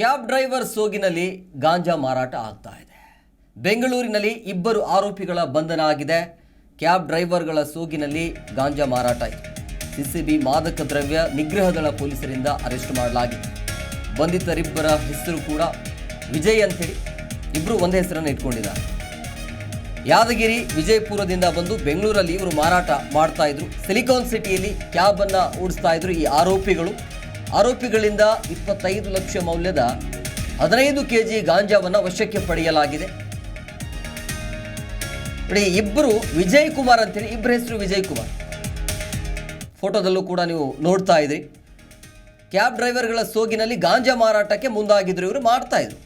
Cab driver ಸೋಗಿನಲ್ಲಿ ಗಾಂಜಾ ಮಾರಾಟ ಆಗ್ತಾ ಇದೆ. ಬೆಂಗಳೂರಿನಲ್ಲಿ ಇಬ್ಬರು ಆರೋಪಿಗಳ ಬಂಧನ ಆಗಿದೆ. ಕ್ಯಾಬ್ ಡ್ರೈವರ್ಗಳ ಸೋಗಿನಲ್ಲಿ ಗಾಂಜಾ ಮಾರಾಟ ಇದೆ. ಸಿಸಿಬಿ ಮಾದಕ ದ್ರವ್ಯ ನಿಗ್ರಹ ದಳ ಪೊಲೀಸರಿಂದ ಅರೆಸ್ಟ್ ಮಾಡಲಾಗಿದೆ. ಬಂಧಿತರಿಬ್ಬರ ಹೆಸರು ಕೂಡ ವಿಜಯ್ ಅಂತೇಳಿ ಇಬ್ಬರು ಒಂದೇ ಹೆಸರನ್ನು ಇಟ್ಕೊಂಡಿದ್ದಾರೆ. ಯಾದಗಿರಿ, ವಿಜಯಪುರದಿಂದ ಬಂದು ಬೆಂಗಳೂರಲ್ಲಿ ಇವರು ಮಾರಾಟ ಮಾಡ್ತಾ ಇದ್ರು. ಸಿಲಿಕಾನ್ ಸಿಟಿಯಲ್ಲಿ ಕ್ಯಾಬನ್ನು ಓಡಿಸ್ತಾ ಇದ್ರು ಈ ಆರೋಪಿಗಳು. ಆರೋಪಿಗಳಿಂದ ಇಪ್ಪತ್ತೈದು ಲಕ್ಷ ಮೌಲ್ಯದ ಹದಿನೈದು ಕೆ ಜಿ ಗಾಂಜಾವನ್ನು ವಶಕ್ಕೆ ಪಡೆಯಲಾಗಿದೆ. ನೋಡಿ ಇಬ್ಬರು ವಿಜಯ್ ಕುಮಾರ್ ಅಂತೇಳಿ ಇಬ್ಬರ ಹೆಸರು ವಿಜಯ್ ಕುಮಾರ್ ಫೋಟೋದಲ್ಲೂ ಕೂಡ ನೀವು ನೋಡ್ತಾ ಇದ್ರಿ. ಕ್ಯಾಬ್ ಡ್ರೈವರ್ಗಳ ಸೋಗಿನಲ್ಲಿ ಗಾಂಜಾ ಮಾರಾಟಕ್ಕೆ ಮುಂದಾಗಿದ್ರು, ಇವರು ಮಾಡ್ತಾ ಇದ್ರು.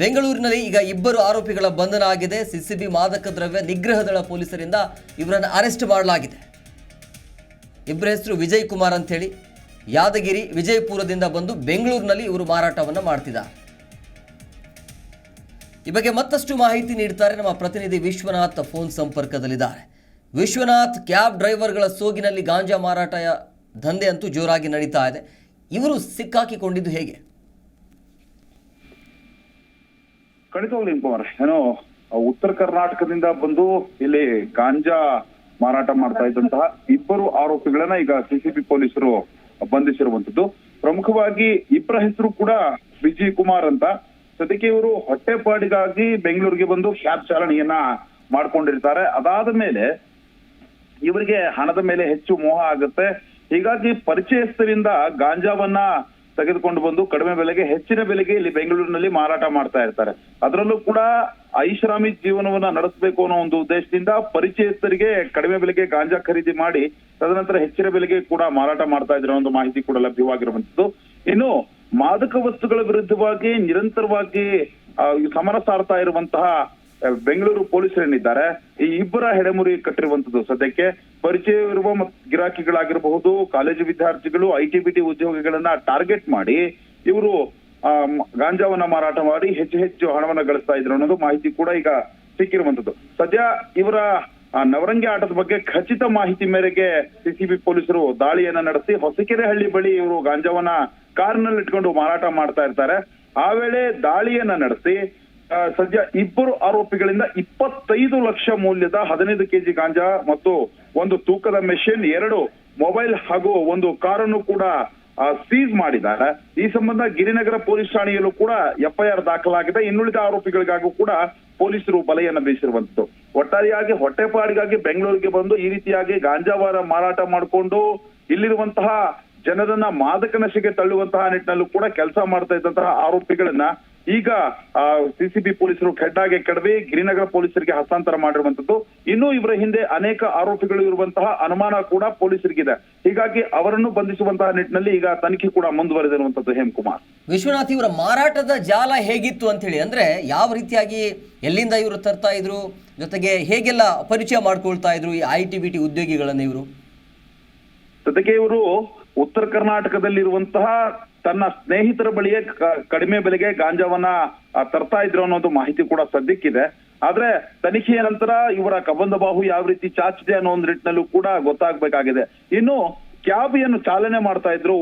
ಬೆಂಗಳೂರಿನಲ್ಲಿ ಈಗ ಇಬ್ಬರು ಆರೋಪಿಗಳ ಬಂಧನ ಆಗಿದೆ. ಸಿಸಿಬಿ ಮಾದಕ ದ್ರವ್ಯ ನಿಗ್ರಹ ದಳ ಪೊಲೀಸರಿಂದ ಇವರನ್ನು ಅರೆಸ್ಟ್ ಮಾಡಲಾಗಿದೆ. ಇಬ್ಬರ ಹೆಸರು ವಿಜಯ್ ಕುಮಾರ್ ಅಂತೇಳಿ. ಯಾದಗಿರಿ ವಿಜಯಪುರದಿಂದ ಬಂದು ಬೆಂಗಳೂರಿನಲ್ಲಿ ಇವರು ಮಾರಾಟವನ್ನು ಮಾಡ್ತಿದ್ದಾರೆ. ಈ ಬಗ್ಗೆ ಮತ್ತಷ್ಟು ಮಾಹಿತಿ ನೀಡ್ತಾರೆ ನಮ್ಮ ಪ್ರತಿನಿಧಿ ವಿಶ್ವನಾಥ್ ಫೋನ್ ಸಂಪರ್ಕದಲ್ಲಿದ್ದಾರೆ. ವಿಶ್ವನಾಥ್ ಕ್ಯಾಬ್ ಡ್ರೈವರ್ಗಳ ಸೋಗಿನಲ್ಲಿ ಗಾಂಜಾ ಮಾರಾಟ ದಂಧೆ ಅಂತೂ ಜೋರಾಗಿ ನಡೀತಾ ಇದೆ. ಇವರು ಸಿಕ್ಕಾಕಿಕೊಂಡಿದ್ದು ಹೇಗೆ? ಖಂಡಿತವಾಗ್ಲಿ ಕುಮಾರ್. ಏನೋ ಉತ್ತರ ಕರ್ನಾಟಕದಿಂದ ಬಂದು ಇಲ್ಲಿ ಗಾಂಜಾ ಮಾರಾಟ ಮಾಡ್ತಾ ಇದ್ದಂತಹ ಇಬ್ಬರು ಆರೋಪಿಗಳನ್ನ ಈಗ ಸಿಸಿಬಿ ಪೊಲೀಸರು ಬಂಧಿಸಿರುವಂತದ್ದು ಪ್ರಮುಖವಾಗಿ ಇಬ್ಬರ ಹೆಸರು ಕೂಡ ವಿಜಯ್ ಕುಮಾರ್ ಅಂತ. ಸದ್ಯಕ್ಕೆ ಇವರು ಹೊಟ್ಟೆಪಾಡಿಗಾಗಿ ಬೆಂಗಳೂರಿಗೆ ಬಂದು ಕ್ಯಾಬ್ ಚಾಲನೆಯನ್ನ ಮಾಡ್ಕೊಂಡಿರ್ತಾರೆ. ಅದಾದ ಮೇಲೆ ಇವರಿಗೆ ಹಣದ ಮೇಲೆ ಹೆಚ್ಚು ಮೋಹ ಆಗುತ್ತೆ. ಹೀಗಾಗಿ ಪರಿಚಯಸ್ಥರಿಂದ ಗಾಂಜಾವನ್ನ ತೆಗೆದುಕೊಂಡು ಬಂದು ಕಡಿಮೆ ಬೆಲೆಗೆ ಹೆಚ್ಚಿನ ಬೆಲೆಗೆ ಇಲ್ಲಿ ಬೆಂಗಳೂರಿನಲ್ಲಿ ಮಾರಾಟ ಮಾಡ್ತಾ ಇರ್ತಾರೆ. ಅದರಲ್ಲೂ ಕೂಡ ಐಷಾರಾಮಿ ಜೀವನವನ್ನ ನಡೆಸಬೇಕು ಅನ್ನೋ ಒಂದು ಉದ್ದೇಶದಿಂದ ಪರಿಚಯಸ್ಥರಿಗೆ ಕಡಿಮೆ ಬೆಲೆಗೆ ಗಾಂಜಾ ಖರೀದಿ ಮಾಡಿ, ತದನಂತರ ಹೆಚ್ಚಿನ ಬೆಲೆಗೆ ಕೂಡ ಮಾರಾಟ ಮಾಡ್ತಾ ಇದ್ರು ಒಂದು ಮಾಹಿತಿ ಕೂಡ ಲಭ್ಯವಾಗಿರುವಂತದ್ದು ಇನ್ನು ಮಾದಕ ವಸ್ತುಗಳ ವಿರುದ್ಧವಾಗಿ ನಿರಂತರವಾಗಿ ಸಮರ ಸಾರ್ತಾ ಇರುವಂತಹ ಬೆಂಗಳೂರು ಪೊಲೀಸರೇನಿದ್ದಾರೆ ಈ ಇಬ್ಬರ ಹೆಡೆಮುರಿ ಕಟ್ಟಿರುವಂತದ್ದು ಸದ್ಯಕ್ಕೆ. ಪರಿಚಯವಿರುವ ಗಿರಾಕಿಗಳಾಗಿರಬಹುದು, ಕಾಲೇಜು ವಿದ್ಯಾರ್ಥಿಗಳು, ಐ ಟಿ ಬಿ ಉದ್ಯೋಗಿಗಳನ್ನ ಟಾರ್ಗೆಟ್ ಮಾಡಿ ಇವರು ಗಾಂಜಾವನ್ನ ಮಾರಾಟ ಮಾಡಿ ಹೆಚ್ಚು ಹೆಚ್ಚು ಹಣವನ್ನ ಗಳಿಸ್ತಾ ಇದ್ರು ಅನ್ನೋದು ಮಾಹಿತಿ ಕೂಡ ಈಗ ಸಿಕ್ಕಿರುವಂತದ್ದು. ಸದ್ಯ ಇವರ ನವರಂಗಿ ಆಟದ ಬಗ್ಗೆ ಖಚಿತ ಮಾಹಿತಿ ಮೇರೆಗೆ ಸಿಸಿಬಿ ಪೊಲೀಸರು ದಾಳಿಯನ್ನ ನಡೆಸಿ ಹೊಸಕೆರೆಹಳ್ಳಿ ಬಳಿ ಇವರು ಗಾಂಜಾವನ್ನ ಕಾರ್ನಲ್ಲಿ ಇಟ್ಕೊಂಡು ಮಾರಾಟ ಮಾಡ್ತಾ ಇರ್ತಾರೆ. ಆ ವೇಳೆ ದಾಳಿಯನ್ನ ನಡೆಸಿ ಸದ್ಯ ಇಬ್ಬರು ಆರೋಪಿಗಳಿಂದ ಇಪ್ಪತ್ತೈದು ಲಕ್ಷ ಮೌಲ್ಯದ ಹದಿನೈದು ಕೆಜಿ ಗಾಂಜಾ ಮತ್ತು ಒಂದು ತೂಕದ ಮೆಷಿನ್ ಎರಡು ಮೊಬೈಲ್ ಹಾಗೂ ಒಂದು ಕಾರನ್ನು ಕೂಡ ಸೀಸ್ ಮಾಡಿದ್ದಾರೆ. ಈ ಸಂಬಂಧ ಗಿರಿನಗರ ಪೊಲೀಸ್ ಠಾಣೆಯಲ್ಲೂ ಕೂಡ ಎಫ್ಐಆರ್ ದಾಖಲಾಗಿದೆ. ಇನ್ನುಳಿದ ಆರೋಪಿಗಳಿಗಾಗೂ ಕೂಡ ಪೊಲೀಸರು ಬಲೆಯನ್ನು ಬೀಸಿರುವಂತದ್ದು ಒಟ್ಟಾರೆಯಾಗಿ ಹೊಟ್ಟೆಪಾಡಿಗಾಗಿ ಬೆಂಗಳೂರಿಗೆ ಬಂದು ಈ ರೀತಿಯಾಗಿ ಗಾಂಜಾವಾರ ಮಾರಾಟ ಮಾಡಿಕೊಂಡು ಇಲ್ಲಿರುವಂತಹ ಜನರನ್ನ ಮಾದಕ ನಶೆಗೆ ತಳ್ಳುವಂತಹ ನಿಟ್ಟಿನಲ್ಲೂ ಕೂಡ ಕೆಲಸ ಮಾಡ್ತಾ ಇದ್ದಂತಹ ಆರೋಪಿಗಳನ್ನ ಈಗ ಸಿಸಿಬಿ ಪೊಲೀಸರು ಖೆಡ್ಡಾಗೆ ಕೆಡವೆ ಗಿರಿನಗರ ಪೊಲೀಸರಿಗೆ ಹಸ್ತಾಂತರ ಮಾಡಿರುವಂತದ್ದು ಇನ್ನು ಇವರ ಹಿಂದೆ ಅನೇಕ ಆರೋಪಿಗಳು ಇರುವಂತಹ ಅನುಮಾನ ಕೂಡ ಪೊಲೀಸರಿಗಿದೆ. ಹೀಗಾಗಿ ಅವರನ್ನು ಬಂಧಿಸುವಂತಹ ನಿಟ್ಟಿನಲ್ಲಿ ಈಗ ತನಿಖೆ ಕೂಡ ಮುಂದುವರೆದಿರುವಂತದ್ದು ಹೇಮಕುಮಾರ್. ವಿಶ್ವನಾಥ್ ಇವರ ಮಾರಾಟದ ಜಾಲ ಹೇಗಿತ್ತು ಅಂತ ಹೇಳಿ ಅಂದ್ರೆ ಯಾವ ರೀತಿಯಾಗಿ ಎಲ್ಲಿಂದ ಇವರು ತರ್ತಾ ಇದ್ರು ಜೊತೆಗೆ ಹೇಗೆಲ್ಲ ಪರಿಚಯ ಮಾಡ್ಕೊಳ್ತಾ ಇದ್ರು ಈ ಐ ಟಿ ಬಿ ಟಿ ಉದ್ಯೋಗಿಗಳನ್ನ ಇವರು? ಜೊತೆಗೆ ಇವರು ಉತ್ತರ ಕರ್ನಾಟಕದಲ್ಲಿರುವಂತಹ ತನ್ನ ಸ್ನೇಹಿತರ ಬಳಿಯೇ ಕಡಿಮೆ ಬೆಲೆಗೆ ಗಾಂಜಾವನ್ನ ತರ್ತಾ ಇದ್ರು ಅನ್ನೋದು ಮಾಹಿತಿ ಕೂಡ ಸದ್ಯಕ್ಕಿದೆ. ಆದ್ರೆ ತನಿಖೆಯ ನಂತರ ಇವರ ಕಬಂಧ ಬಾಹು ಯಾವ ರೀತಿ ಚಾಚಿದೆ ಅನ್ನೋ ಒಂದು ನಿಟ್ಟಿನಲ್ಲೂ ಕೂಡ ಗೊತ್ತಾಗ್ಬೇಕಾಗಿದೆ. ಇನ್ನು ಕ್ಯಾಬ್ ಏನು ಚಾಲನೆ ಮಾಡ್ತಾ ಇದ್ರು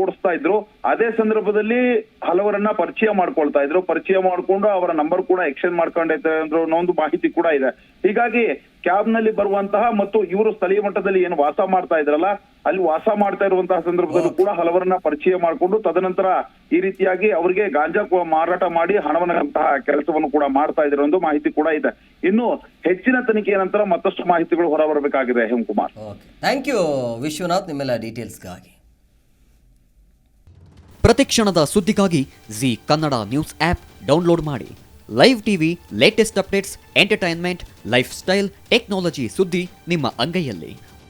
ಓಡಿಸ್ತಾ ಇದ್ರು. ಅದೇ ಸಂದರ್ಭದಲ್ಲಿ ಹಲವರನ್ನ ಪರಿಚಯ ಮಾಡ್ಕೊಳ್ತಾ ಇದ್ರು. ಪರಿಚಯ ಮಾಡಿಕೊಂಡು ಅವರ ನಂಬರ್ ಕೂಡ ಎಕ್ಸ್ಚೇಂಜ್ ಮಾಡ್ಕೊಂಡಿದ್ದಾರೆ ಅಂದ್ರೆ ಅನ್ನೋ ಒಂದು ಮಾಹಿತಿ ಕೂಡ ಇದೆ. ಹೀಗಾಗಿ ಕ್ಯಾಬ್ನಲ್ಲಿ ಬರುವಂತಹ ಮತ್ತು ಇವರು ಸ್ಥಳೀಯ ಮಟ್ಟದಲ್ಲಿ ಏನು ವಾಸ ಮಾಡ್ತಾ ಇದ್ರಲ್ಲ ಅಲ್ಲಿ ವಾಸ ಮಾಡ್ತಾ ಇರುವಂತಹ ಸಂದರ್ಭದಲ್ಲೂ ಕೂಡ ಹಲವರನ್ನ ಪರಿಚಯ ಮಾಡಿಕೊಂಡು ತದನಂತರ ಈ ರೀತಿಯಾಗಿ ಅವರಿಗೆ ಗಾಂಜಾ ಮಾರಾಟ ಮಾಡಿ ಹಣವನ್ನಂತಹ ಕೆಲಸವನ್ನು ಕೂಡ ಮಾಡ್ತಾ ಇದ್ರು ಒಂದು ಮಾಹಿತಿ ಕೂಡ ಇದೆ. ಇನ್ನು ಹೆಚ್ಚಿನ ತನಿಖೆಯ ನಂತರ ಮತ್ತಷ್ಟು ಮಾಹಿತಿಗಳು ಹೊರಬರಬೇಕಾಗಿದೆ Hemkumar. Okay. Thank you Vishwanath ನಿಮ್ಮೆಲ್ಲ ಡೀಟೇಲ್ಸ್ಗಾಗಿ. ಪ್ರತಿಕ್ಷಣದ ಸುದ್ದಿಗಾಗಿ Zee Kannada news app download ಮಾಡಿ. Live TV latest updates entertainment lifestyle technology ಸುದ್ದಿ ನಿಮ್ಮ ಅಂಗೈಯಲ್ಲಿ.